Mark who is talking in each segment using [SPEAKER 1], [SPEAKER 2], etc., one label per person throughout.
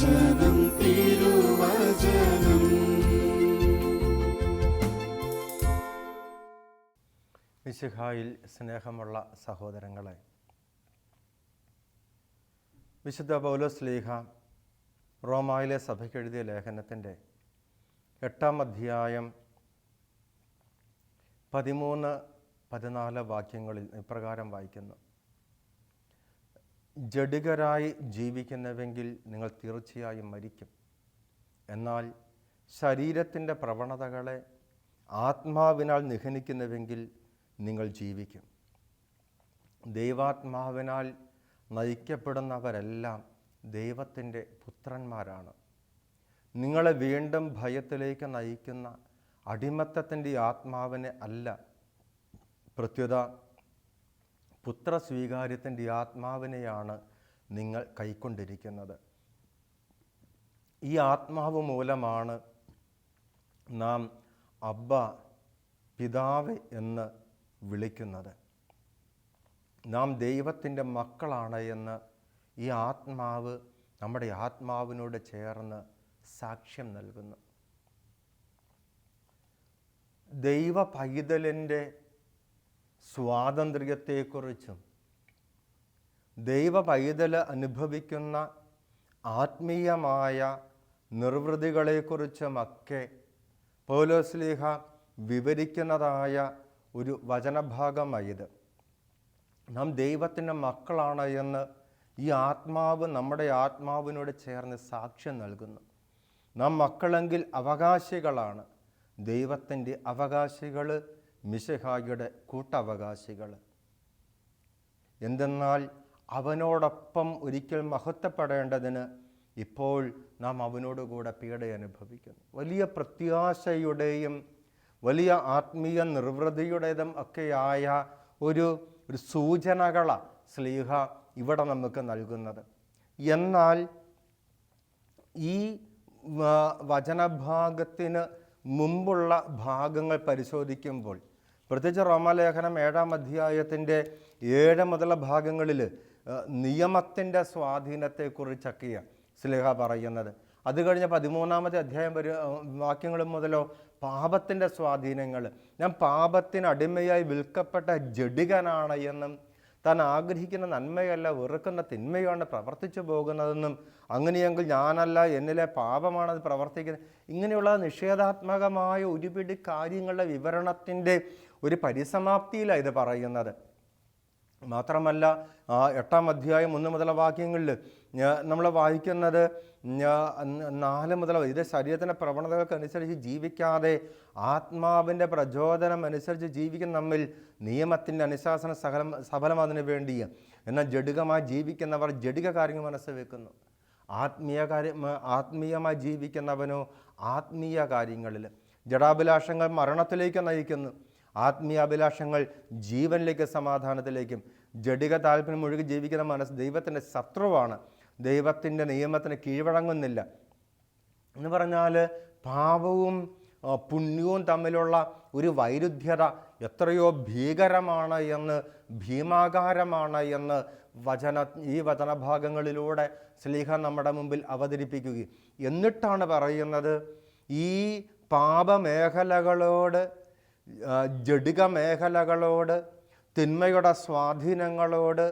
[SPEAKER 1] തിരുവചനം തിരുവചനം.
[SPEAKER 2] മിശിഹായിൽ സ്നേഹമുള്ള സഹോദരങ്ങളെ വിശുദ്ധ പൗലോസ് ലീഹ റോമായിലെ സഭയ്ക്ക് എഴുതിയ ലേഖനത്തിന്റെ എട്ടാം അധ്യായം പതിമൂന്ന് പതിനാല് വാക്യങ്ങളിൽ ഇപ്രകാരം വായിക്കുന്നു. ജഡികരായി ജീവിക്കുന്നുവെങ്കിൽ നിങ്ങൾ തീർച്ചയായും മരിക്കും. എന്നാൽ ശരീരത്തിന്റെ പ്രവണതകളെ ആത്മാവിനാൽ നിഹനിക്കുന്നുവെങ്കിൽ നിങ്ങൾ ജീവിക്കും. ദൈവാത്മാവിനാൽ നയിക്കപ്പെടുന്നവരെല്ലാം ദൈവത്തിന്റെ പുത്രന്മാരാണ്. നിങ്ങളെ വീണ്ടും ഭയത്തിലേക്ക് നയിക്കുന്ന അടിമത്തത്തിന്റെ ആത്മാവിനെ അല്ല പ്രത്യുത പുത്രസ്വീകാര്യത്തിന്റെ ആത്മാവിനെയാണ് നിങ്ങൾ കൈക്കൊണ്ടിരിക്കുന്നത്. ഈ ആത്മാവ് മൂലമാണ് നാം അബ്ബ പിതാവ് എന്ന് വിളിക്കുന്നത്. നാം ദൈവത്തിന്റെ മക്കളാണ് എന്ന് ഈ ആത്മാവ് നമ്മുടെ ആത്മാവിനോട് ചേർന്ന് സാക്ഷ്യം നൽകുന്നു. ദൈവ പൈതലിന്റെ സ്വാതന്ത്ര്യത്തെക്കുറിച്ചും ദൈവ പൈതൽ അനുഭവിക്കുന്ന ആത്മീയമായ നിർവൃതികളെക്കുറിച്ചുമൊക്കെ പൗലോസ്ലീഹ വിവരിക്കുന്നതായ ഒരു വചനഭാഗമായത് നാം ദൈവത്തിന്റെ മക്കളാണ് എന്ന് ഈ ആത്മാവ് നമ്മുടെ ആത്മാവിനോട് ചേർന്ന് സാക്ഷ്യം നൽകുന്നു. നാം മക്കളെങ്കിൽ അവകാശികളാണ്. ദൈവത്തിന്റെ അവകാശികൾ മിശഹായുടെ കൂട്ടവകാശികൾ. എന്തെന്നാൽ അവനോടൊപ്പം ഒരിക്കൽ മഹത്വപ്പെടേണ്ടതിന് ഇപ്പോൾ നാം അവനോടുകൂടെ പീഡ അനുഭവിക്കുന്നു. വലിയ പ്രത്യാശയുടെയും വലിയ ആത്മീയ നിർവൃതിയുടേതും ഒക്കെയായ ഒരു ഒരു സൂചനകള സ്ലീഹ ഇവിടെ നമുക്ക് നൽകുന്നത്. എന്നാൽ ഈ വചനഭാഗത്തിന് മുമ്പുള്ള ഭാഗങ്ങൾ പരിശോധിക്കുമ്പോൾ പ്രത്യേകിച്ച് റോമാലേഖനം ഏഴാം അധ്യായത്തിന്റെ ഏഴ് മുതലുള്ള ഭാഗങ്ങളിൽ നിയമത്തിന്റെ സ്വാധീനത്തെക്കുറിച്ചൊക്കെയാണ് സ്ലേഹ പറയുന്നത്. അത് കഴിഞ്ഞ പതിമൂന്നാമത്തെ അധ്യായം വരെ വാക്യങ്ങൾ മുതലോ പാപത്തിന്റെ സ്വാധീനങ്ങൾ. ഞാൻ പാപത്തിന് അടിമയായി വിൽക്കപ്പെട്ട ജഡികനാണ് എന്നും താൻ ആഗ്രഹിക്കുന്ന നന്മയല്ല വെറുക്കുന്ന തിന്മയാണ് പ്രവർത്തിച്ചു പോകുന്നതെന്നും അങ്ങനെയെങ്കിൽ ഞാനല്ല എന്നിലെ പാപമാണ് അത് പ്രവർത്തിക്കുന്നത്. ഇങ്ങനെയുള്ള നിഷേധാത്മകമായ ഒരുപിടി കാര്യങ്ങളുടെ വിവരണത്തിന്റെ ഒരു പരിസമാപ്തിയിലാണ് ഇത് പറയുന്നത്. മാത്രമല്ല എട്ടാം അധ്യായം ഒന്ന് മുതല വാക്യങ്ങളിൽ നമ്മൾ വായിക്കുന്നത് നാല് മുതൽ ഇത് ശരീരത്തിന്റെ പ്രവണതകൾക്കനുസരിച്ച് ജീവിക്കാതെ ആത്മാവിന്റെ പ്രചോദനം അനുസരിച്ച് ജീവിക്കുന്ന നമ്മിൽ നിയമത്തിന്റെ അനുശാസന സകലം സഫലമാതിനു വേണ്ടി. എന്നാൽ ജഡികമായി ജീവിക്കുന്നവർ ജഡിക കാര്യങ്ങൾ മനസ്സ് വെക്കുന്നു. ആത്മീയ കാര്യം ആത്മീയമായി ജീവിക്കുന്നവനോ ആത്മീയ കാര്യങ്ങളിൽ. ജഡാഭിലാഷങ്ങൾ മരണത്തിലേക്ക് നയിക്കുന്നു. ആത്മീയാഭിലാഷങ്ങൾ ജീവനിലേക്ക് സമാധാനത്തിലേക്കും ജഡിക താല്പര്യം മുഴുകി ജീവിക്കുന്ന മനസ്സ് ദൈവത്തിന്റെ ശത്രുവാണ്. ദൈവത്തിന്റെ നിയമത്തിന് കീഴ്വഴങ്ങുന്നില്ല എന്ന് പറഞ്ഞാൽ പാപവും പുണ്യവും തമ്മിലുള്ള ഒരു വൈരുദ്ധ്യത എത്രയോ ഭീകരമാണ് എന്ന് ഭീമാകാരമാണ് എന്ന് വചന ഈ വചനഭാഗങ്ങളിലൂടെ സ്ലീഹ നമ്മുടെ മുമ്പിൽ അവതരിപ്പിക്കുകയും. എന്നിട്ടാണ് പറയുന്നത് ഈ പാപമേഖലകളോട് ജഡിക മേഖലകളോട് തിന്മയുടെ സ്വാധീനങ്ങളോട്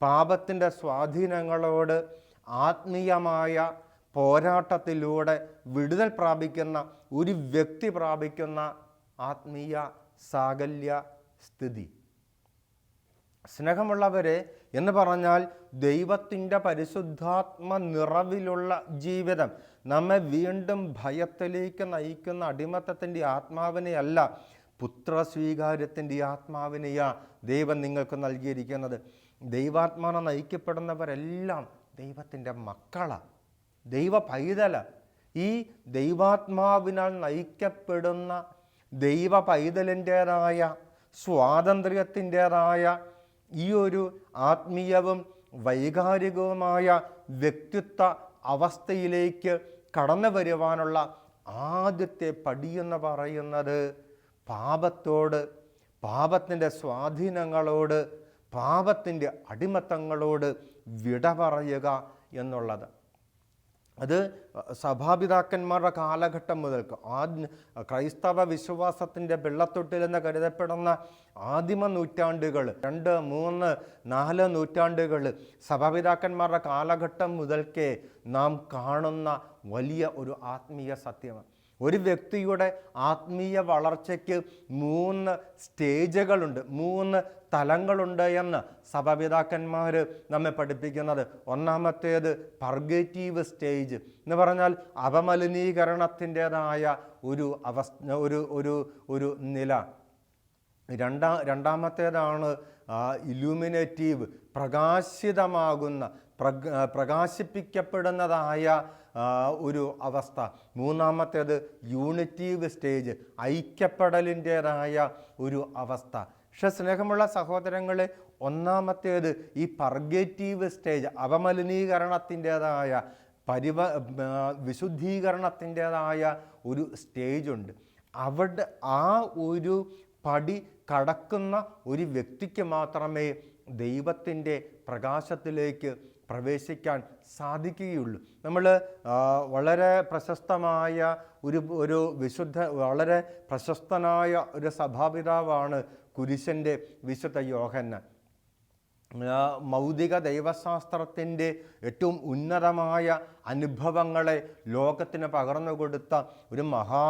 [SPEAKER 2] പാപത്തിന്റെ സ്വാധീനങ്ങളോട് ആത്മീയമായ പോരാട്ടത്തിലൂടെ വിടുതൽ പ്രാപിക്കുന്ന ഒരു വ്യക്തി പ്രാപിക്കുന്ന ആത്മീയ സാകല്യ സ്ഥിതി. സ്നേഹമുള്ളവരെ എന്ന് പറഞ്ഞാൽ ദൈവത്തിന്റെ പരിശുദ്ധാത്മ നിറവിലുള്ള ജീവിതം നമ്മെ വീണ്ടും ഭയത്തിലേക്ക് നയിക്കുന്ന അടിമത്തത്തിന്റെ ആത്മാവിനെയല്ല പുത്രസ്വീകാര്യത്തിന്റെ ആത്മാവിനെയാ ദൈവം നിങ്ങൾക്ക് നൽകിയിരിക്കുന്നത്. ദൈവാത്മാന നയിക്കപ്പെടുന്നവരെല്ലാം ദൈവത്തിന്റെ മക്കളാണ് ദൈവ പൈതല. ഈ ദൈവാത്മാവിനാൽ നയിക്കപ്പെടുന്ന ദൈവ പൈതലിന്റേതായ സ്വാതന്ത്ര്യത്തിന്റേതായ ഈ ഒരു ആത്മീയവും വൈകാരികവുമായ വ്യക്തിത്വ അവസ്ഥയിലേക്ക് കടന്നു വരുവാനുള്ള ആദ്യത്തെ പടിയെന്ന് പറയുന്നത് പാപത്തോട് പാപത്തിന്റെ സ്വാധീനങ്ങളോട് പാപത്തിന്റെ അടിമത്തങ്ങളോട് വിട പറയുക എന്നുള്ളത്. അത് സഭാപിതാക്കന്മാരുടെ കാലഘട്ടം മുതൽക്ക്. ആദ്യ ക്രൈസ്തവ വിശ്വാസത്തിന്റെ വെള്ളത്തൊട്ടിലെന്ന് കരുതപ്പെടുന്ന ആദിമ നൂറ്റാണ്ടുകൾ രണ്ട് മൂന്ന് നാല് നൂറ്റാണ്ടുകൾ സഭാപിതാക്കന്മാരുടെ കാലഘട്ടം മുതൽക്കേ നാം കാണുന്ന വലിയ ഒരു ആത്മീയ സത്യമാണ്. ഒരു വ്യക്തിയുടെ ആത്മീയ വളർച്ചയ്ക്ക് മൂന്ന് സ്റ്റേജുകളുണ്ട് മൂന്ന് തലങ്ങളുണ്ട് എന്ന് സഭാപിതാക്കന്മാർ നമ്മെ പഠിപ്പിക്കുന്നത്. ഒന്നാമത്തേത് പർഗേറ്റീവ് സ്റ്റേജ് എന്ന് പറഞ്ഞാൽ അപമലിനീകരണത്തിന്റെതായ ഒരു അവസ്ഥ ഒരു ഒരു ഒരു നില. രണ്ടാ രണ്ടാമത്തേതാണ് ഇലൂമിനേറ്റീവ് പ്രകാശിതമാകുന്ന പ്രക പ്രകാശിപ്പിക്കപ്പെടുന്നതായ ഒരു അവസ്ഥ. മൂന്നാമത്തേത് യൂണിറ്റീവ് സ്റ്റേജ് ഐക്യപ്പെടലിന്റേതായ ഒരു അവസ്ഥ. പക്ഷെ സ്നേഹമുള്ള സഹോദരങ്ങളെ ഒന്നാമത്തേത് ഈ പർഗേറ്റീവ് സ്റ്റേജ് അപമലിനീകരണത്തിന്റെതായ പരിവ വിശുദ്ധീകരണത്തിന്റേതായ ഒരു സ്റ്റേജുണ്ട്. അവിടെ ആ ഒരു പടി കടക്കുന്ന ഒരു വ്യക്തിക്ക് മാത്രമേ ദൈവത്തിന്റെ പ്രകാശത്തിലേക്ക് പ്രവേശിക്കാൻ സാധിക്കുകയുള്ളൂ. നമ്മൾ വളരെ പ്രശസ്തമായ ഒരു ഒരു വിശുദ്ധ വളരെ പ്രശസ്തനായ ഒരു സഭാപിതാവാണ് കുരിശന്റെ വിശുദ്ധ യോഹന്നാൻ. മൗതിക ദൈവശാസ്ത്രത്തിന്റെ ഏറ്റവും ഉന്നതമായ അനുഭവങ്ങളെ ലോകത്തിന് പകർന്നു കൊടുത്ത ഒരു മഹാ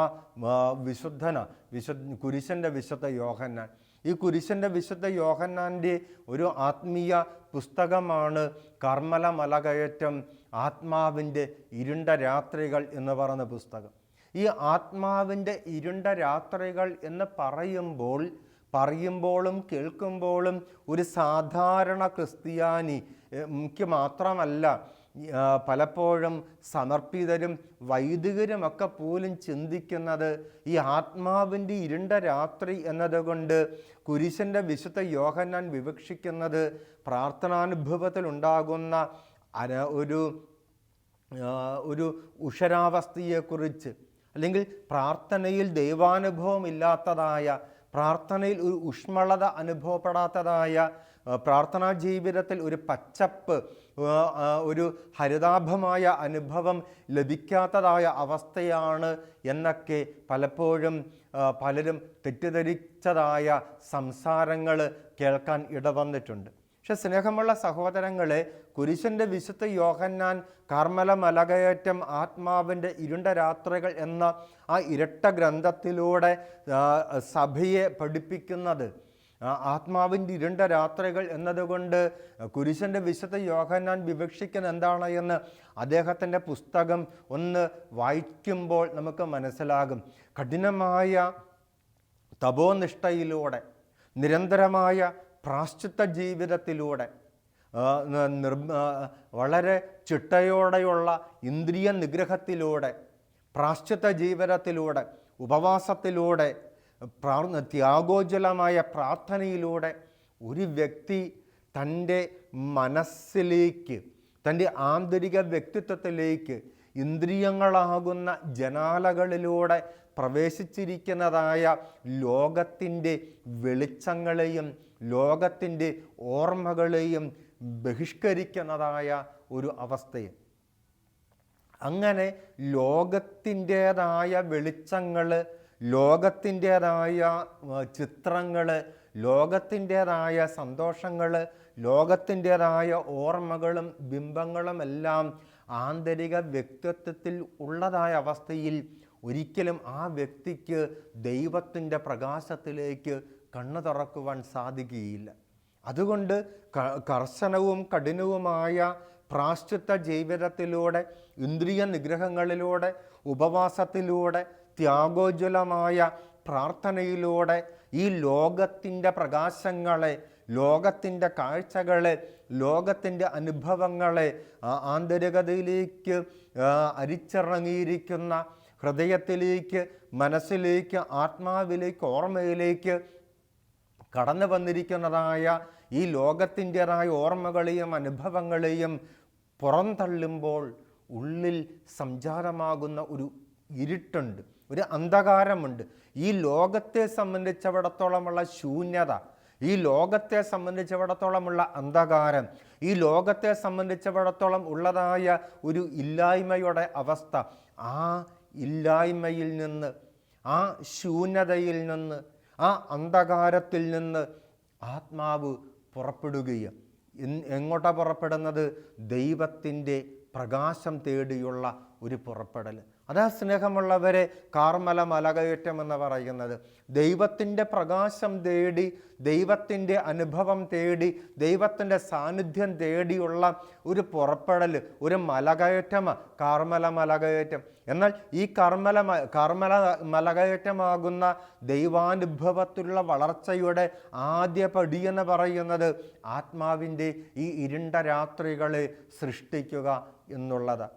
[SPEAKER 2] വിശുദ്ധന വിശു കുരിശന്റെ വിശുദ്ധ യോഹന്നാൻ. ഈ കുരിശന്റെ വിശുദ്ധ യോഹന്നാന്റെ ഒരു ആത്മീയ പുസ്തകമാണ് കർമ്മല മലകയറ്റം ആത്മാവിന്റെ ഇരുണ്ട രാത്രികൾ എന്ന് പറയുന്ന പുസ്തകം. ഈ ആത്മാവിന്റെ ഇരുണ്ട രാത്രികൾ എന്ന് പറയുമ്പോൾ പറയുമ്പോഴും കേൾക്കുമ്പോഴും ഒരു സാധാരണ ക്രിസ്ത്യാനിക്ക് മാത്രമല്ല പലപ്പോഴും സമർപ്പിതരും വൈദികരുമൊക്കെ പോലും ചിന്തിക്കുന്നത് ഈ ആത്മാവിന്റെ ഇരുണ്ട രാത്രി എന്നതുകൊണ്ട് കുരിശന്റെ വിശുദ്ധ യോഹന്നാൻ വിവക്ഷിക്കുന്നത് പ്രാർത്ഥനാനുഭവത്തിൽ ഉണ്ടാകുന്ന അന ഒരു ഒരു ഉഷരാവസ്ഥയെക്കുറിച്ച് അല്ലെങ്കിൽ പ്രാർത്ഥനയിൽ ദൈവാനുഭവം ഇല്ലാത്തതായ പ്രാർത്ഥനയിൽ ഒരു ഊഷ്മളത അനുഭവപ്പെടാത്തതായ പ്രാർത്ഥനാ ജീവിതത്തിൽ ഒരു പച്ചപ്പ് ഒരു ഹരിതാഭമായ അനുഭവം ലഭിക്കാത്തതായ അവസ്ഥയാണ് എന്നൊക്കെ പലപ്പോഴും പലരും തെറ്റിദ്ധരിച്ചതായ സംസാരങ്ങൾ കേൾക്കാൻ ഇടവന്നിട്ടുണ്ട്. പക്ഷെ സ്നേഹമുള്ള സഹോദരങ്ങളെ കുരിശന്റെ വിശുദ്ധ യോഹന്നാൻ കർമ്മല മലകയറ്റം ആത്മാവിന്റെ ഇരുണ്ട രാത്രികൾ എന്ന ആ ഇരട്ട ഗ്രന്ഥത്തിലൂടെ സഭയെ പഠിപ്പിക്കുന്നത്. ആത്മാവിന്റെ ഇരുണ്ട രാത്രികൾ എന്നതുകൊണ്ട് കുരിശന്റെ വിശുദ്ധ യോഹന്നാൻ വിവക്ഷിക്കുന്ന എന്താണ് എന്ന് അദ്ദേഹത്തിന്റെ പുസ്തകം ഒന്ന് വായിക്കുമ്പോൾ നമുക്ക് മനസ്സിലാകും. കഠിനമായ തപോനിഷ്ഠയിലൂടെ നിരന്തരമായ പ്രാശ്ചിത്ത ജീവിതത്തിലൂടെ നിർമ്മ നിർ വളരെ ചിട്ടയോടെയുള്ള ഇന്ദ്രിയ നിഗ്രഹത്തിലൂടെ പ്രാശ്ചിത്ത ജീവിതത്തിലൂടെ ഉപവാസത്തിലൂടെ പ്രാർ ത്യാഗോജ്വലമായ പ്രാർത്ഥനയിലൂടെ ഒരു വ്യക്തി തന്റെ മനസ്സിലേക്ക് തന്റെ ആന്തരിക വ്യക്തിത്വത്തിലേക്ക് ഇന്ദ്രിയങ്ങളാകുന്ന ജനാലകളിലൂടെ പ്രവേശിച്ചിരിക്കുന്നതായ ലോകത്തിന്റെ വെളിച്ചങ്ങളെയും ലോകത്തിന്റെ ഓർമ്മകളെയും ബഹിഷ്കരിക്കുന്നതായ ഒരു അവസ്ഥയെ. അങ്ങനെ ലോകത്തിന്റേതായ വെളിച്ചങ്ങൾ ലോകത്തിന്റേതായ ചിത്രങ്ങൾ ലോകത്തിന്റേതായ സന്തോഷങ്ങൾ ലോകത്തിന്റേതായ ഓർമ്മകളും ബിംബങ്ങളും എല്ലാം ആന്തരിക വ്യക്തിത്വത്തിൽ ഉള്ളതായ അവസ്ഥയിൽ ഒരിക്കലും ആ വ്യക്തിക്ക് ദൈവത്തിന്റെ പ്രകാശത്തിലേക്ക് കണ്ണു തുറക്കുവാൻ സാധിക്കുകയില്ല. അതുകൊണ്ട് കർശനവും കഠിനവുമായ പ്രാശ്ചിത്ത ജീവിതത്തിലൂടെ ഇന്ദ്രിയ നിഗ്രഹങ്ങളിലൂടെ ഉപവാസത്തിലൂടെ ത്യാഗോജ്വലമായ പ്രാർത്ഥനയിലൂടെ ഈ ലോകത്തിന്റെ പ്രകാശങ്ങളെ ലോകത്തിന്റെ കാഴ്ചകളെ ലോകത്തിന്റെ അനുഭവങ്ങളെ ആന്തരികതയിലേക്ക് അരിച്ചിറങ്ങിയിരിക്കുന്ന ഹൃദയത്തിലേക്ക് മനസ്സിലേക്ക് ആത്മാവിലേക്ക് ഓർമ്മയിലേക്ക് കടന്നു വന്നിരിക്കുന്നതായ ഈ ലോകത്തിന്റെതായ ഓർമ്മകളെയും അനുഭവങ്ങളെയും പുറന്തള്ളുമ്പോൾ ഉള്ളിൽ സംജാതമാകുന്ന ഒരു ഇരുട്ടുണ്ട് ഒരു അന്ധകാരമുണ്ട്. ഈ ലോകത്തെ സംബന്ധിച്ചിടത്തോളമുള്ള ശൂന്യത ഈ ലോകത്തെ സംബന്ധിച്ചിടത്തോളമുള്ള അന്ധകാരം ഈ ലോകത്തെ സംബന്ധിച്ചിടത്തോളം ഉള്ളതായ ഒരു ഇല്ലായ്മയുടെ അവസ്ഥ ആ ഇല്ലായ്മയിൽ നിന്ന് ആ ശൂന്യതയിൽ നിന്ന് ആ അന്ധകാരത്തിൽ നിന്ന് ആത്മാവ് പുറപ്പെടുകയും എങ്ങോട്ടാണ് എങ്ങോട്ടാ പുറപ്പെടുന്നത്? ദൈവത്തിന്റെ പ്രകാശം തേടിയുള്ള ഒരു പുറപ്പെടൽ അതാ സ്നേഹമുള്ളവരെ കാർമല മലകയറ്റം എന്ന് പറയുന്നത്. ദൈവത്തിന്റെ പ്രകാശം തേടി ദൈവത്തിന്റെ അനുഭവം തേടി ദൈവത്തിന്റെ സാന്നിധ്യം തേടിയുള്ള ഒരു പുറപ്പെടൽ ഒരു മലകയറ്റമാണ് കാർമല മലകയറ്റം എന്നാൽ ഈ കർമ്മല കർമ്മല മലകയറ്റമാകുന്ന ദൈവാനുഭവത്തിലുള്ള വളർച്ചയുടെ ആദ്യ പടി എന്ന് പറയുന്നത് ആത്മാവിന്റെ ഈ ഇരുണ്ട രാത്രികളെ സൃഷ്ടിക്കുക എന്നുള്ളതാണ്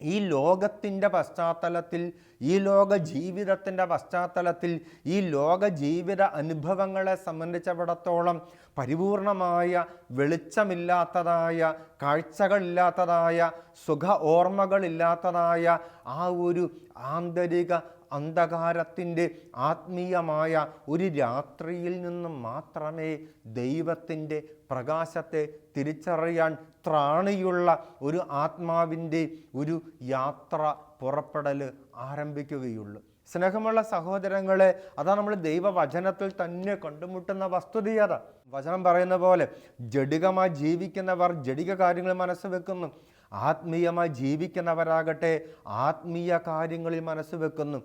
[SPEAKER 2] ഈ ലോകത്തിന്റെ പശ്ചാത്തലത്തിൽ ഈ ലോക ജീവിതത്തിന്റെ പശ്ചാത്തലത്തിൽ ഈ ലോക ജീവിത അനുഭവങ്ങളെ സംബന്ധിച്ചിടത്തോളം പരിപൂർണമായ വെളിച്ചമില്ലാത്തതായ കാഴ്ചകളില്ലാത്തതായ സുഖ ഓർമ്മകളില്ലാത്തതായ ആ ഒരു ആന്തരിക അന്ധകാരത്തിന്റെ ആത്മീയമായ ഒരു രാത്രിയിൽ നിന്നും മാത്രമേ ദൈവത്തിന്റെ പ്രകാശത്തെ തിരിച്ചറിയാൻ ത്രാണിയുള്ള ഒരു ആത്മാവിന്റെ ഒരു യാത്ര പുറപ്പെടൽ ആരംഭിക്കുകയുള്ളൂ. സ്നേഹമുള്ള സഹോദരങ്ങളെ അതാ നമ്മൾ ദൈവവചനത്തിൽ തന്നെ കണ്ടുമുട്ടുന്ന വസ്തുതയത വചനം പറയുന്ന പോലെ ജഡികമായി ജീവിക്കുന്നവർ ജഡിക കാര്യങ്ങൾ മനസ്സ് വെക്കുന്നു. ആത്മീയമായി ജീവിക്കുന്നവരാകട്ടെ ആത്മീയ കാര്യങ്ങളിൽ മനസ്സ് വെക്കുന്നു.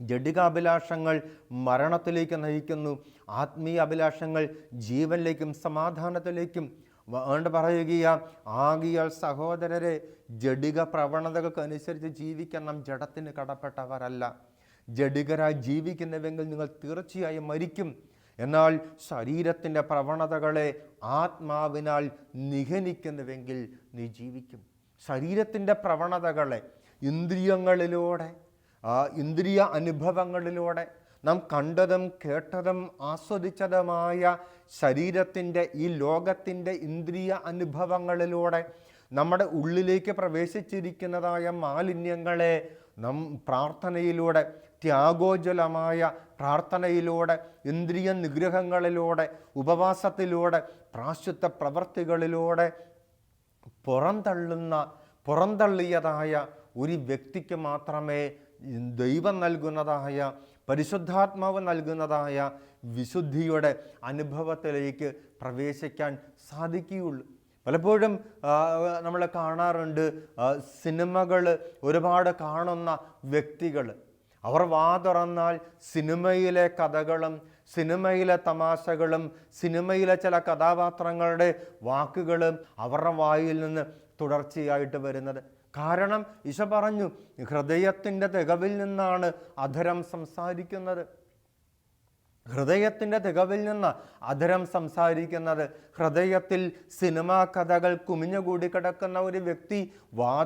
[SPEAKER 2] ജഡിക അഭിലാഷങ്ങൾ മരണത്തിലേക്ക് നയിക്കുന്നു. ആത്മീയ അഭിലാഷങ്ങൾ ജീവനിലേക്കും സമാധാനത്തിലേക്കും വേണ്ട പറയുകയാണ് ആകിയാൽ സഹോദരരെ ജഡിക പ്രവണതകൾക്ക് അനുസരിച്ച് ജീവിക്കണം. ജഡത്തിന് കടപ്പെട്ടവരല്ല. ജഡികരായി ജീവിക്കുന്നവെങ്കിൽ നിങ്ങൾ തീർച്ചയായും മരിക്കും. എന്നാൽ ശരീരത്തിന്റെ പ്രവണതകളെ ആത്മാവിനാൽ നിഹനിക്കുന്നുവെങ്കിൽ നീ ജീവിക്കും. ശരീരത്തിന്റെ പ്രവണതകളെ ഇന്ദ്രിയങ്ങളിലൂടെ ഇന്ദ്രിയ അനുഭവങ്ങളിലൂടെ നാം കണ്ടതും കേട്ടതും ആസ്വദിച്ചതുമായ ശരീരത്തിന്റെ ഈ ലോകത്തിന്റെ ഇന്ദ്രിയ അനുഭവങ്ങളിലൂടെ നമ്മുടെ ഉള്ളിലേക്ക് പ്രവേശിച്ചിരിക്കുന്നതായ മാലിന്യങ്ങളെ നം പ്രാർത്ഥനയിലൂടെ ത്യാഗോജ്വലമായ പ്രാർത്ഥനയിലൂടെ ഇന്ദ്രിയ നിഗ്രഹങ്ങളിലൂടെ ഉപവാസത്തിലൂടെ പ്രാശുദ്ധ പ്രവൃത്തികളിലൂടെ പുറന്തള്ളുന്ന പുറന്തള്ളിയതായ ഒരു വ്യക്തിക്ക് മാത്രമേ ദൈവം നൽകുന്നതായ പരിശുദ്ധാത്മാവ് നൽകുന്നതായ വിശുദ്ധിയുടെ അനുഭവത്തിലേക്ക് പ്രവേശിക്കാൻ സാധിക്കുകയുള്ളൂ. പലപ്പോഴും നമ്മൾ കാണാറുണ്ട് സിനിമകൾ ഒരുപാട് കാണുന്ന വ്യക്തികൾ. അവർ വാ തുറന്നാൽ സിനിമയിലെ കഥകളും സിനിമയിലെ തമാശകളും സിനിമയിലെ ചില കഥാപാത്രങ്ങളുടെ വാക്കുകളും അവരുടെ വായിൽ നിന്ന് തുടർച്ചയായിട്ട് വരുന്നത്. കാരണം ഈശ പറഞ്ഞു ഹൃദയത്തിന്റെ തികവിൽ നിന്നാണ് അധരം സംസാരിക്കുന്നത്. ഹൃദയത്തിന്റെ തികവിൽ നിന്ന് അധരം സംസാരിക്കുന്നത്. ഹൃദയത്തിൽ സിനിമാ കഥകൾ കുമിഞ്ഞുകൂടി കിടക്കുന്ന ഒരു വ്യക്തി വാ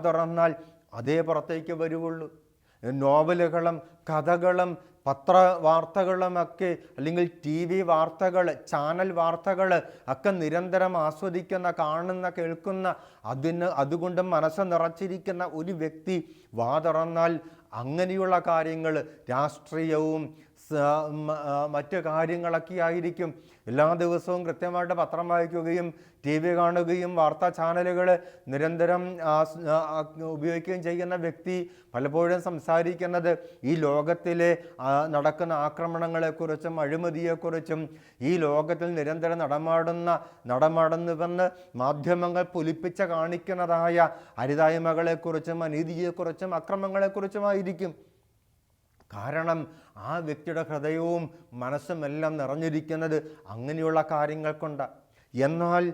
[SPEAKER 2] അതേ പുറത്തേക്ക് വരുവുള്ളൂ. നോവലുകളും കഥകളും പത്ര വാർത്തകളുമൊക്കെ അല്ലെങ്കിൽ ടി വി വാർത്തകൾ ചാനൽ വാർത്തകൾ ഒക്കെ നിരന്തരം ആസ്വദിക്കുന്ന കാണുന്ന കേൾക്കുന്ന അതിന് അതുകൊണ്ട് മനസ്സ് നിറച്ചിരിക്കുന്ന ഒരു വ്യക്തി വാതറന്നാൽ അങ്ങനെയുള്ള കാര്യങ്ങൾ രാഷ്ട്രീയവും മറ്റ് കാര്യങ്ങളൊക്കെ ആയിരിക്കും. എല്ലാ ദിവസവും കൃത്യമായിട്ട് പത്രം വായിക്കുകയും ടി വി കാണുകയും വാർത്താ ചാനലുകൾ നിരന്തരം ഉപയോഗിക്കുകയും ചെയ്യുന്ന വ്യക്തി പലപ്പോഴും സംസാരിക്കുന്നത് ഈ ലോകത്തിലെ നടക്കുന്ന ആക്രമണങ്ങളെക്കുറിച്ചും അഴിമതിയെക്കുറിച്ചും ഈ ലോകത്തിൽ നിരന്തരം നടമാടുന്ന നടമാടുന്നുവെന്ന് മാധ്യമങ്ങൾ പൊലിപ്പിച്ച കാണിക്കുന്നതായ അരുതായ്മകളെക്കുറിച്ചും അനീതിയെക്കുറിച്ചും അക്രമങ്ങളെക്കുറിച്ചുമായിരിക്കും. കാരണം ആ വ്യക്തിയുടെ ഹൃദയവും മനസ്സുമെല്ലാം നിറഞ്ഞിരിക്കുന്നത് അങ്ങനെയുള്ള കാര്യങ്ങൾ കൊണ്ട്. എന്നാൽ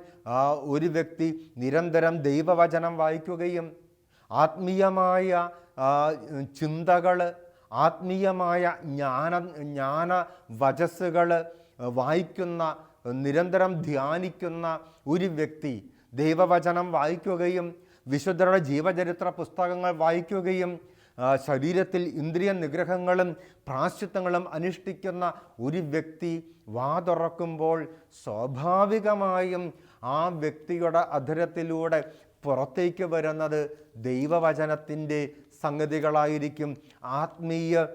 [SPEAKER 2] ഒരു വ്യക്തി നിരന്തരം ദൈവവചനം വായിക്കുകയും ആത്മീയമായ ചിന്തകൾ ആത്മീയമായ ജ്ഞാന ജ്ഞാന വചസ്സുകൾ വായിക്കുന്ന നിരന്തരം ധ്യാനിക്കുന്ന ഒരു വ്യക്തി ദൈവവചനം വായിക്കുകയും വിശുദ്ധരുടെ ജീവചരിത്ര പുസ്തകങ്ങൾ വായിക്കുകയും ശരീരത്തിൽ ഇന്ദ്രിയ നിഗ്രഹങ്ങളും പ്രാശ്ചിത്തങ്ങളും അനുഷ്ഠിക്കുന്ന ഒരു വ്യക്തി വാ തുറക്കുമ്പോൾ സ്വാഭാവികമായും ആ വ്യക്തിയുടെ അധരത്തിലൂടെ പുറത്തേക്ക് വരുന്നത് ദൈവവചനത്തിന്റെ സംഗതികളായിരിക്കും. ആത്മീയ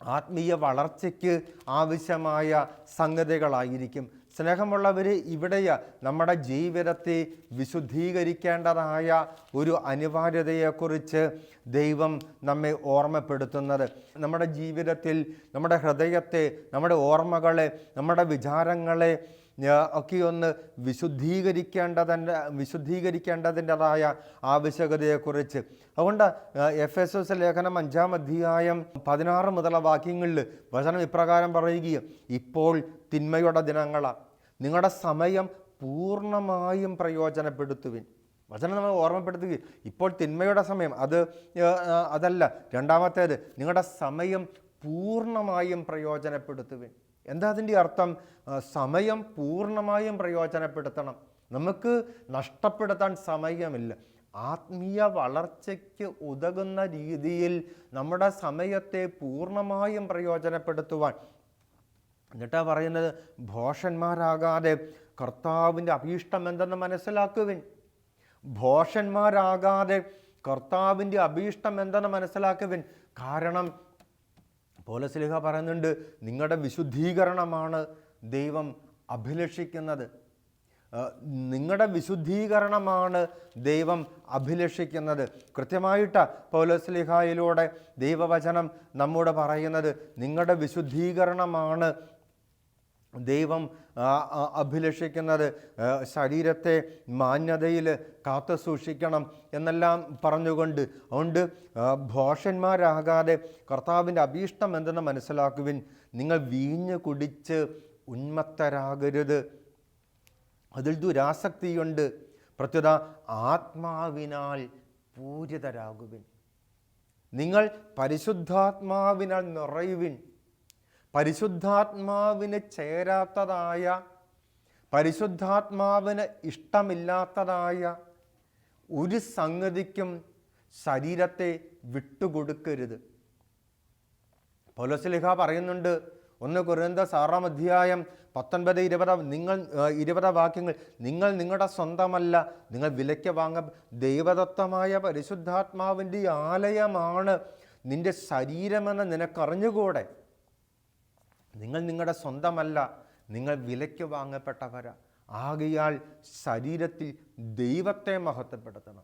[SPEAKER 2] ആത്മീയ വളർച്ചയ്ക്ക് ആവശ്യമായ സംഗതികളായിരിക്കും. സ്നേഹമുള്ളവർ ഇവിടെയാ നമ്മുടെ ജീവിതത്തെ വിശുദ്ധീകരിക്കേണ്ടതായ ഒരു അനിവാര്യതയെക്കുറിച്ച് ദൈവം നമ്മെ ഓർമ്മപ്പെടുത്തുന്നത്. നമ്മുടെ ജീവിതത്തിൽ നമ്മുടെ ഹൃദയത്തെ നമ്മുടെ ഓർമ്മകളെ നമ്മുടെ വിചാരങ്ങളെ ഒക്കെ ഒന്ന് വിശുദ്ധീകരിക്കേണ്ടതിന്റെ വിശുദ്ധീകരിക്കേണ്ടതിന്റെതായ ആവശ്യകതയെക്കുറിച്ച്. അതുകൊണ്ട് എഫ് എസ് എസ് ലേഖനം അഞ്ചാം അധ്യായം പതിനാറ് മുതലുള്ള വാക്യങ്ങളിൽ വചനം ഇപ്രകാരം പറയുകയും ഇപ്പോൾ തിന്മയുടെ ദിനങ്ങളാണ് നിങ്ങളുടെ സമയം പൂർണമായും പ്രയോജനപ്പെടുത്തുവിൻ. വചനം നമ്മൾ ഓർമ്മപ്പെടുത്തുക ഇപ്പോൾ തിന്മയുടെ സമയം അത് അതല്ല രണ്ടാമത്തേത് നിങ്ങളുടെ സമയം പൂർണമായും പ്രയോജനപ്പെടുത്തുവിൻ. എന്താ അതിന്റെ അർത്ഥം? സമയം പൂർണമായും പ്രയോജനപ്പെടുത്തണം. നമുക്ക് നഷ്ടപ്പെടുത്താൻ സമയമില്ല. ആത്മീയ വളർച്ചയ്ക്ക് ഉതകുന്ന രീതിയിൽ നമ്മുടെ സമയത്തെ പൂർണമായും പ്രയോജനപ്പെടുത്തുവാൻ. എന്നിട്ടാ പറയുന്നത് ഭോഷന്മാരാകാതെ കർത്താവിന്റെ അഭീഷ്ടം എന്തെന്ന് മനസ്സിലാക്കുവിൻ? ഭോഷന്മാരാകാതെ കർത്താവിന്റെ അഭീഷ്ടം എന്തെന്ന് മനസ്സിലാക്കുവിൻ? കാരണം പോലസ്ലിഹ പറയുന്നുണ്ട് നിങ്ങളുടെ വിശുദ്ധീകരണമാണ് ദൈവം അഭിലഷിക്കുന്നത്. നിങ്ങളുടെ വിശുദ്ധീകരണമാണ് ദൈവം അഭിലഷിക്കുന്നത്. കൃത്യമായിട്ട് പൗലസ്ലിഹായിലൂടെ ദൈവവചനം നമ്മോട് പറയുന്നത്. നിങ്ങളുടെ വിശുദ്ധീകരണമാണ് ദൈവം അഭിലഷിക്കുന്നത് ശരീരത്തെ മാന്യതയിൽ കാത്തു സൂക്ഷിക്കണം എന്നെല്ലാം പറഞ്ഞുകൊണ്ട് അതുകൊണ്ട് ഭോഷന്മാരാകാതെ കർത്താവിന്റെ അഭീഷ്ടം എന്തെന്ന് മനസ്സിലാക്കുവിൻ. നിങ്ങൾ വീഞ്ഞ് കുടിച്ച് ഉന്മത്തരാകരുത്. അതിൽ ദുരാസക്തിയുണ്ട്. പ്രത്യുത ആത്മാവിനാൽ പൂരിതരാകുവിൻ. നിങ്ങൾ പരിശുദ്ധാത്മാവിനാൽ നിറയുവിൻ. പരിശുദ്ധാത്മാവിന് ചേരാത്തതായ പരിശുദ്ധാത്മാവിന് ഇഷ്ടമില്ലാത്തതായ ഒരു സംഗതിക്കും ശരീരത്തെ വിട്ടുകൊടുക്കരുത്. പൗലോസ്ലിഹ പറയുന്നുണ്ട് ഒന്ന് കുറിന്ത സാറാം അധ്യായം പത്തൊൻപത് ഇരുപത് നിങ്ങൾ ഇരുപത് വാക്യങ്ങൾ നിങ്ങൾ നിങ്ങളുടെ സ്വന്തമല്ല നിങ്ങൾ വിലയ്ക്ക് വാങ്ങ. ദൈവദത്തമായ പരിശുദ്ധാത്മാവിന്റെ ആലയമാണ് നിന്റെ ശരീരമെന്ന് നിനക്കറിഞ്ഞുകൂടെ? നിങ്ങൾ നിങ്ങളുടെ സ്വന്തമല്ല നിങ്ങൾ വിലയ്ക്ക് വാങ്ങപ്പെട്ടവരാ. ആകയാൽ ശരീരത്തിൽ ദൈവത്തെ മഹത്വപ്പെടുത്തണം.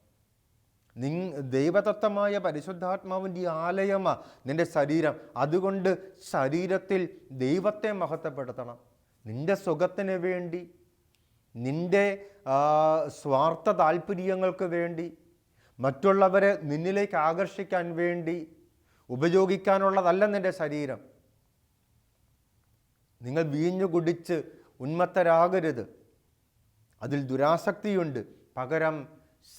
[SPEAKER 2] നി ദൈവതത്വമായ പരിശുദ്ധാത്മാവിന്റെ ആലയമാ നിന്റെ ശരീരം. അതുകൊണ്ട് ശരീരത്തിൽ ദൈവത്തെ മഹത്വപ്പെടുത്തണം. നിന്റെ സുഖത്തിന് വേണ്ടി നിന്റെ സ്വാർത്ഥ താല്പര്യങ്ങൾക്ക് വേണ്ടി മറ്റുള്ളവരെ നിന്നിലേക്ക് ആകർഷിക്കാൻ വേണ്ടി ഉപയോഗിക്കാനുള്ളതല്ല നിന്റെ ശരീരം. നിങ്ങൾ വീഞ്ഞു കുടിച്ച് ഉന്മത്തരാകരുത്. അതിൽ ദുരാസക്തിയുണ്ട്. പകരം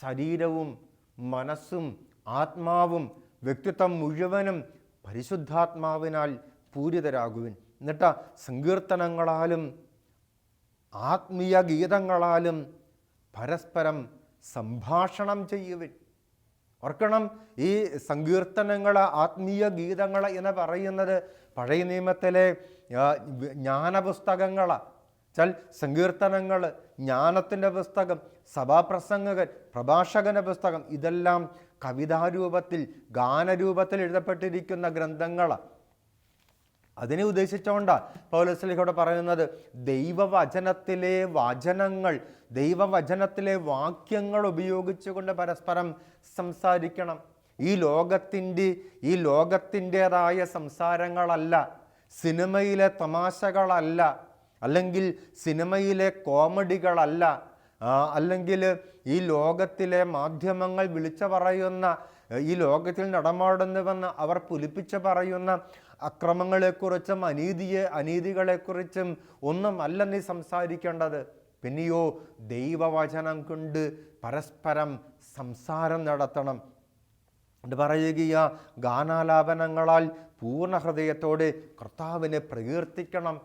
[SPEAKER 2] ശരീരവും മനസ്സും ആത്മാവും വ്യക്തിത്വം മുഴുവനും പരിശുദ്ധാത്മാവിനാൽ പൂരിതരാകുവിൻ. എന്നിട്ട് സങ്കീർത്തനങ്ങളാലും ആത്മീയ ഗീതങ്ങളാലും പരസ്പരം സംഭാഷണം ചെയ്യുവിൻ. ഓർക്കണം ഈ സങ്കീർത്തനങ്ങൾ ആത്മീയ ഗീതങ്ങൾ എന്ന് പറയുന്നത് പഴയ നിയമത്തിലെ ജ്ഞാനപുസ്തകങ്ങൾ ചൽ സങ്കീർത്തനങ്ങൾ ജ്ഞാനത്തിന്റെ പുസ്തകം സഭാപ്രസംഗകൻ പ്രഭാഷകന്റെ പുസ്തകം ഇതെല്ലാം കവിതാരൂപത്തിൽ ഗാനരൂപത്തിൽ എഴുതപ്പെട്ടിരിക്കുന്ന ഗ്രന്ഥങ്ങളാണ് അതിനെ ഉദ്ദേശിച്ചുകൊണ്ടാണ് പൗലസ്ലിഹോട് പറയുന്നത് ദൈവവചനത്തിലെ വചനങ്ങൾ ദൈവവചനത്തിലെ വാക്യങ്ങൾ ഉപയോഗിച്ചുകൊണ്ട് പരസ്പരം സംസാരിക്കണം. ഈ ലോകത്തിന്റെ ഈ ലോകത്തിന്റെതായ സംസാരങ്ങളല്ല സിനിമയിലെ തമാശകളല്ല അല്ലെങ്കിൽ സിനിമയിലെ കോമഡികളല്ല അല്ലെങ്കിൽ ഈ ലോകത്തിലെ മാധ്യമങ്ങൾ വിളിച്ചു പറയുന്ന ഈ ലോകത്തിൽ നടമാടുന്നുവെന്ന് അവർ പുലിപ്പിച്ച് പറയുന്ന അക്രമങ്ങളെക്കുറിച്ചും അനീതിയെ അനീതികളെക്കുറിച്ചും ഒന്നും അല്ല നീ സംസാരിക്കേണ്ടത്. പിന്നെയോ ദൈവവചനം കൊണ്ട് പരസ്പരം സംസാരം നടത്തണം. ഇത് പറയുകയാ ഗാനാലാപനങ്ങളാൽ പൂർണ ഹൃദയത്തോടെ കർത്താവിനെ പ്രകീർത്തിക്കണം.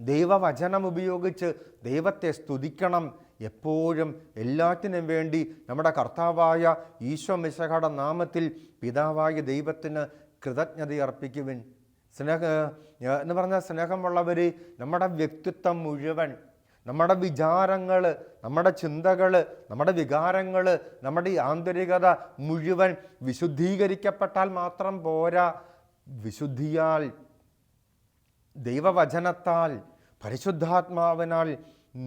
[SPEAKER 2] ദൈവവചനം ഉപയോഗിച്ച് ദൈവത്തെ സ്തുതിക്കണം. എപ്പോഴും എല്ലാറ്റിനും വേണ്ടി നമ്മുടെ കർത്താവായ ഈശോ മിശഹയുടെ നാമത്തിൽ പിതാവായ ദൈവത്തിന് കൃതജ്ഞത അർപ്പിക്കുവിൻ. സ്നേഹ എന്ന് പറഞ്ഞാൽ സ്നേഹമുള്ളവർ നമ്മുടെ വ്യക്തിത്വം മുഴുവൻ നമ്മുടെ വിചാരങ്ങൾ നമ്മുടെ ചിന്തകൾ നമ്മുടെ വികാരങ്ങൾ നമ്മുടെ ഈ ആന്തരികത മുഴുവൻ വിശുദ്ധീകരിക്കപ്പെട്ടാൽ മാത്രം പോരാ. വിശുദ്ധിയാൽ ദൈവവചനത്താൽ പരിശുദ്ധാത്മാവിനാൽ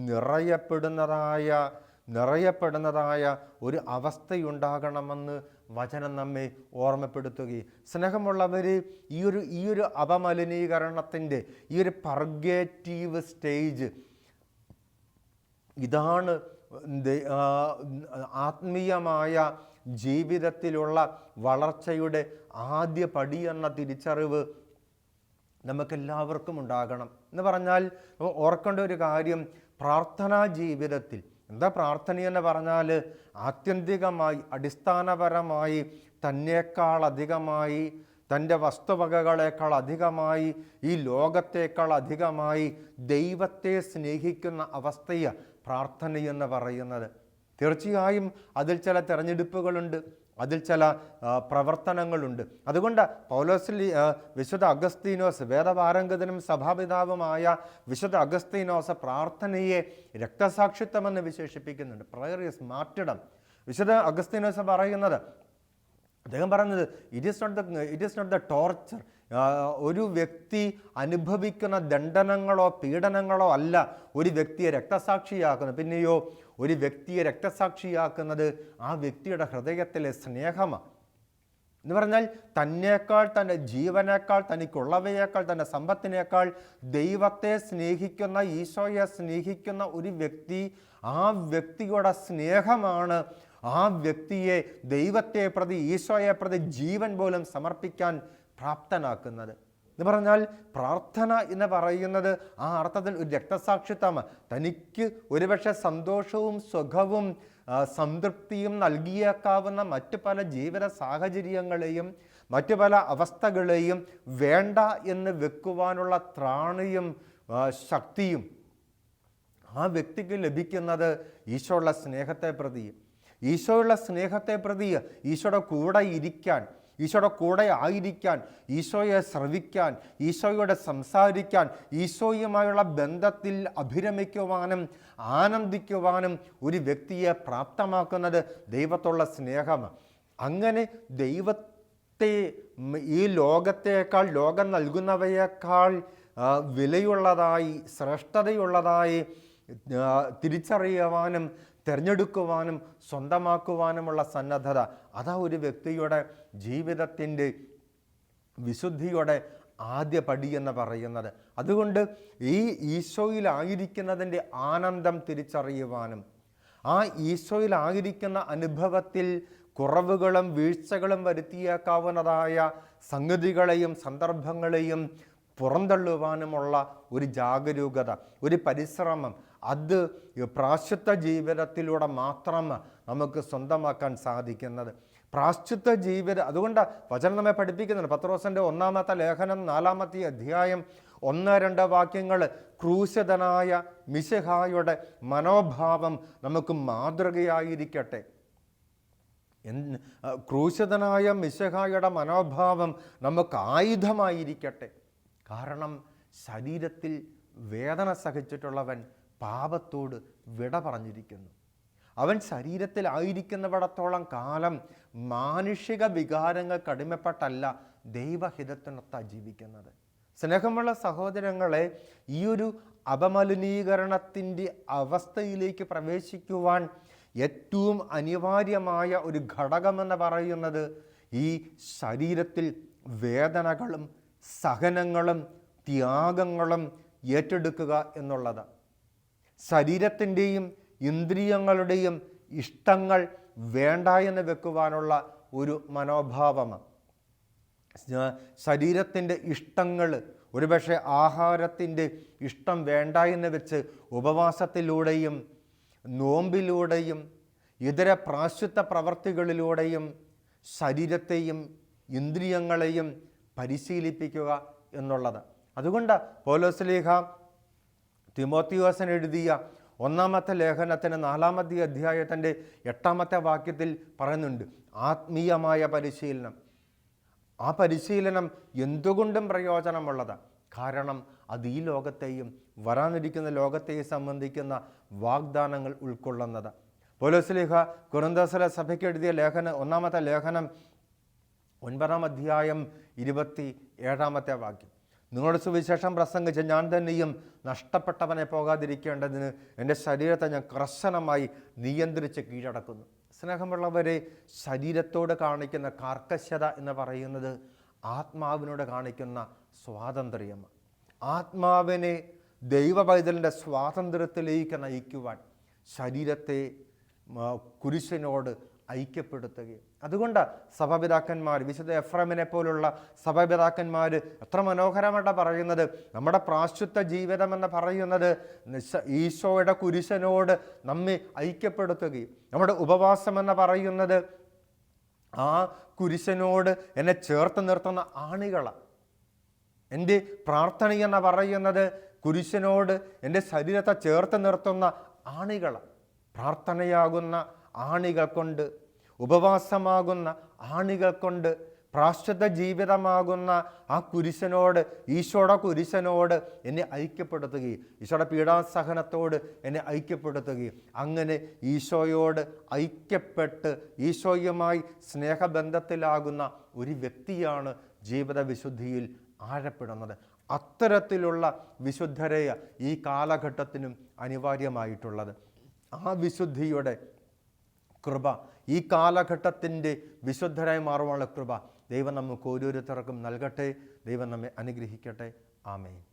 [SPEAKER 2] നിറയപ്പെടുന്നതായ നിറയപ്പെടുന്നതായ ഒരു അവസ്ഥയുണ്ടാകണമെന്ന് വചനം നമ്മെ ഓർമ്മപ്പെടുത്തുകയും. സ്നേഹമുള്ളവർ ഈ ഒരു ഈ ഒരു അപമലിനീകരണത്തിന്റെ ഈ ഒരു പർഗേറ്റീവ് സ്റ്റേജ് ഇതാണ് ആത്മീയമായ ജീവിതത്തിലുള്ള വളർച്ചയുടെ ആദ്യ പടി എന്ന തിരിച്ചറിവ് നമുക്കെല്ലാവർക്കും ഉണ്ടാകണം. എന്ന് പറഞ്ഞാൽ ഓർക്കേണ്ട ഒരു കാര്യം പ്രാർത്ഥനാ ജീവിതത്തിൽ. എന്താ പ്രാർത്ഥന എന്ന് പറഞ്ഞാൽ ആത്യന്തികമായി അടിസ്ഥാനപരമായി തന്നേക്കാൾ അധികമായി തന്റെ വസ്തുവകകളേക്കാൾ അധികമായി ഈ ലോകത്തേക്കാൾ അധികമായി ദൈവത്തെ സ്നേഹിക്കുന്ന അവസ്ഥയെ പ്രാർത്ഥനയെന്ന് പറയുന്നത്. തീർച്ചയായും അതിൽ ചില തിരഞ്ഞെടുപ്പുകളുണ്ട് അതിൽ ചില പ്രവർത്തനങ്ങളുണ്ട്. അതുകൊണ്ട് പൗലോസിലി വിശുദ്ധ അഗസ്തീനോസ് വേദപാരംഗതനും സഭാപിതാവുമായ വിശുദ്ധ അഗസ്തീനോസ് പ്രാർത്ഥനയെ രക്തസാക്ഷിത്വമെന്ന് വിശേഷിപ്പിക്കുന്നുണ്ട്. പ്രയർ ഇസ് മാറ്റിടം വിശുദ്ധ അഗസ്തീനോസ് പറയുന്നത് അദ്ദേഹം പറയുന്നത് it is not the it is not the torture ഒരു വ്യക്തി അനുഭവിക്കുന്ന ദണ്ഡനങ്ങളോ പീഡനങ്ങളോ അല്ല ഒരു വ്യക്തിയെ രക്തസാക്ഷിയാക്കുന്നത്. പിന്നെയോ ഒരു വ്യക്തിയെ രക്തസാക്ഷിയാക്കുന്നത് ആ വ്യക്തിയുടെ ഹൃദയത്തിലെ സ്നേഹമാണ് എന്ന് പറഞ്ഞാൽ തന്നേക്കാൾ തന്റെ ജീവനേക്കാൾ തനിക്കുള്ളവയേക്കാൾ തന്റെ സമ്പത്തിനേക്കാൾ ദൈവത്തെ സ്നേഹിക്കുന്ന ഈശോയെ സ്നേഹിക്കുന്ന ഒരു വ്യക്തി ആ വ്യക്തിയുടെ സ്നേഹമാണ് ആ വ്യക്തിയെ ദൈവത്തെ പ്രതി ഈശോയെ പ്രതി ജീവൻ പോലും സമർപ്പിക്കാൻ പ്രാപ്തനാക്കുന്നത്. എന്ന് പറഞ്ഞാൽ പ്രാർത്ഥന എന്ന് പറയുന്നത് ആ അർത്ഥത്തിൽ ഒരു രക്തസാക്ഷിത്വമാണ് തനിക്ക് ഒരുപക്ഷെ സന്തോഷവും സുഖവും സംതൃപ്തിയും നൽകിയേക്കാവുന്ന മറ്റു പല ജീവിത സാഹചര്യങ്ങളെയും മറ്റു പല അവസ്ഥകളെയും വേണ്ട എന്ന് വെക്കുവാനുള്ള ത്രാണിയും ശക്തിയും ആ വ്യക്തിക്ക് ലഭിക്കുന്നത് ഈശോയുള്ള സ്നേഹത്തെ പ്രതി ഈശോയുള്ള സ്നേഹത്തെ പ്രതി ഈശോയുടെ കൂടെ ഇരിക്കാൻ ഈശോയുടെ കൂടെ ആയിരിക്കാൻ ഈശോയെ ശ്രവിക്കാൻ ഈശോയോട് സംസാരിക്കാൻ ഈശോയുമായുള്ള ബന്ധത്തിൽ അഭിരമിക്കുവാനും ആനന്ദിക്കുവാനും ഒരു വ്യക്തിയെ പ്രാപ്തമാക്കുന്നത് ദൈവത്തുള്ള സ്നേഹമാണ്. അങ്ങനെ ദൈവത്തെ ഈ ലോകത്തേക്കാൾ ലോകം നൽകുന്നവയേക്കാൾ വിലയുള്ളതായി ശ്രേഷ്ഠതയുള്ളതായി തിരിച്ചറിയുവാനും തിരഞ്ഞെടുക്കുവാനും സ്വന്തമാക്കുവാനുമുള്ള സന്നദ്ധത. അതാ ഒരു വ്യക്തിയുടെ ജീവിതത്തിന്റെ വിശുദ്ധിയുടെ ആദ്യ പടി എന്ന് പറയുന്നത്. അതുകൊണ്ട് ഈ ഈശോയിലായിരിക്കുന്നതിന്റെ ആനന്ദം തിരിച്ചറിയുവാനും ആ ഈശോയിലായിരിക്കുന്ന അനുഭവത്തിൽ കുറവുകളും വീഴ്ചകളും വരുത്തിയേക്കാവുന്നതായ സംഗതികളെയും സന്ദർഭങ്ങളെയും പുറന്തള്ളുവാനുമുള്ള ഒരു ജാഗരൂകത ഒരു പരിശ്രമം അത് പ്രാശ്ചിത്ത ജീവിതത്തിലൂടെ മാത്രം നമുക്ക് സ്വന്തമാക്കാൻ സാധിക്കുന്നത്. പ്രാശ്ചിത്ത ജീവിത അതുകൊണ്ട് വചനം നമ്മെ പഠിപ്പിക്കുന്നുണ്ട്. പത്രോസിന്റെ ഒന്നാമത്തെ ലേഖനം നാലാമത്തെ അധ്യായം ഒന്ന് രണ്ട് വാക്യങ്ങൾ ക്രൂശതനായ മിശഹായുടെ മനോഭാവം നമുക്ക് മാതൃകയായിരിക്കട്ടെ. ക്രൂശതനായ മിശഹായുടെ മനോഭാവം നമുക്ക് ആയുധമായിരിക്കട്ടെ. കാരണം ശരീരത്തിൽ വേദന സഹിച്ചിട്ടുള്ളവൻ പാപത്തോട് വിട പറഞ്ഞിരിക്കുന്നു. അവൻ ശരീരത്തിലായിരിക്കുന്നവിടത്തോളം കാലം മാനുഷിക വികാരങ്ങൾക്ക് അടിമപ്പെട്ടല്ല ദൈവഹിതത്തിനൊത്ത ജീവിക്കുന്നത്. സ്നേഹമുള്ള സഹോദരങ്ങളെ ഈ ഒരു അപമലിനീകരണത്തിന്റെ അവസ്ഥയിലേക്ക് പ്രവേശിക്കുവാൻ ഏറ്റവും അനിവാര്യമായ ഒരു ഘടകമെന്ന് പറയുന്നത് ഈ ശരീരത്തിൽ വേദനകളും സഹനങ്ങളും ത്യാഗങ്ങളും ഏറ്റെടുക്കുക എന്നുള്ളത്. ശരീരത്തിന്റെയും ഇന്ദ്രിയങ്ങളുടെയും ഇഷ്ടങ്ങൾ വേണ്ട എന്ന് വെക്കുവാനുള്ള ഒരു മനോഭാവമാണ് ശരീരത്തിന്റെ ഇഷ്ടങ്ങൾ ഒരുപക്ഷെ ആഹാരത്തിന്റെ ഇഷ്ടം വേണ്ട എന്ന് വെച്ച് ഉപവാസത്തിലൂടെയും നോമ്പിലൂടെയും ഇതര പ്രാശ്ചിത്ത പ്രവർത്തികളിലൂടെയും ശരീരത്തെയും ഇന്ദ്രിയങ്ങളെയും പരിശീലിപ്പിക്കുക എന്നുള്ളത്. അതുകൊണ്ട് പോലോസ്ലേഖ തിമോത്തിയോസൻ എഴുതിയ ഒന്നാമത്തെ ലേഖനത്തിന് നാലാമത്തെ അധ്യായത്തിന്റെ എട്ടാമത്തെ വാക്യത്തിൽ പറയുന്നുണ്ട് ആത്മീയമായ പരിശീലനം. ആ പരിശീലനം എന്തുകൊണ്ടും പ്രയോജനമുള്ളതാണ് കാരണം അത് ഈ ലോകത്തെയും വരാനിരിക്കുന്ന ലോകത്തെയും സംബന്ധിക്കുന്ന വാഗ്ദാനങ്ങൾ ഉൾക്കൊള്ളുന്നത്. പോലോസ്ലിഹ കുറുന്തസല സഭയ്ക്ക് എഴുതിയ ലേഖനം ഒന്നാമത്തെ ലേഖനം ഒൻപതാം അധ്യായം ഇരുപത്തി ഏഴാമത്തെ വാക്യം. നിങ്ങളുടെ സുവിശേഷം പ്രസംഗിച്ച് ഞാൻ തന്നെയും നഷ്ടപ്പെട്ടവനെ പോകാതിരിക്കേണ്ടതിന് എന്റെ ശരീരത്തെ ഞാൻ കർശനമായി നിയന്ത്രിച്ച് കീഴടക്കുന്നു. സ്നേഹമുള്ളവരെ ശരീരത്തോട് കാണിക്കുന്ന കാർക്കശ്യത എന്ന് പറയുന്നത് ആത്മാവിനോട് കാണിക്കുന്ന സ്വാതന്ത്ര്യമാണ്. ആത്മാവിനെ ദൈവ പൈതലിന്റെ സ്വാതന്ത്ര്യത്തിലേക്ക് നയിക്കുവാൻ ശരീരത്തെ കുരിശിനോട് ഐക്യപ്പെടുത്തുകയും അതുകൊണ്ട് സഭാപിതാക്കന്മാർ വിശുദ്ധ എഫ്രമിനെ പോലുള്ള സഭാപിതാക്കന്മാർ എത്ര മനോഹരമായിട്ടാണ് പറയുന്നത്. നമ്മുടെ പ്രാശ്ചിത്ത ജീവിതം എന്ന് പറയുന്നത് ഈശോയുടെ കുരിശനോട് നമ്മെ ഐക്യപ്പെടുത്തുകയും നമ്മുടെ ഉപവാസം എന്ന് പറയുന്നത് ആ കുരിശനോട് എന്നെ ചേർത്ത് നിർത്തുന്ന ആണികളാണ് എന്റെ പ്രാർത്ഥന എന്ന് പറയുന്നത് കുരിശനോട് എന്റെ ശരീരത്തെ ചേർത്ത് നിർത്തുന്ന ആണികൾ പ്രാർത്ഥനയാകുന്ന ആണികൾ കൊണ്ട് ഉപവാസമാകുന്ന ആണികൾ കൊണ്ട് പ്രാശ്ചിത ജീവിതമാകുന്ന ആ കുരിശനോട് ഈശോയുടെ കുരിശനോട് എന്നെ ഐക്യപ്പെടുത്തുകയും ഈശോയുടെ പീഡാസഹനത്തോട് എന്നെ ഐക്യപ്പെടുത്തുകയും. അങ്ങനെ ഈശോയോട് ഐക്യപ്പെട്ട് ഈശോയുമായി സ്നേഹബന്ധത്തിലാകുന്ന ഒരു വ്യക്തിയാണ് ജീവിത വിശുദ്ധിയിൽ ആഴപ്പെടുന്നത്. അത്തരത്തിലുള്ള വിശുദ്ധരയ ഈ കാലഘട്ടത്തിനും അനിവാര്യമായിട്ടുള്ളത്. ആ വിശുദ്ധിയുടെ കൃപ ഈ കാലഘട്ടത്തിന്റെ വിശുദ്ധരായി മാറുവാനുള്ള കൃപ ദൈവം നമുക്ക് ഓരോരുത്തർക്കും നൽകട്ടെ. ദൈവം നമ്മെ അനുഗ്രഹിക്കട്ടെ. ആമേൻ.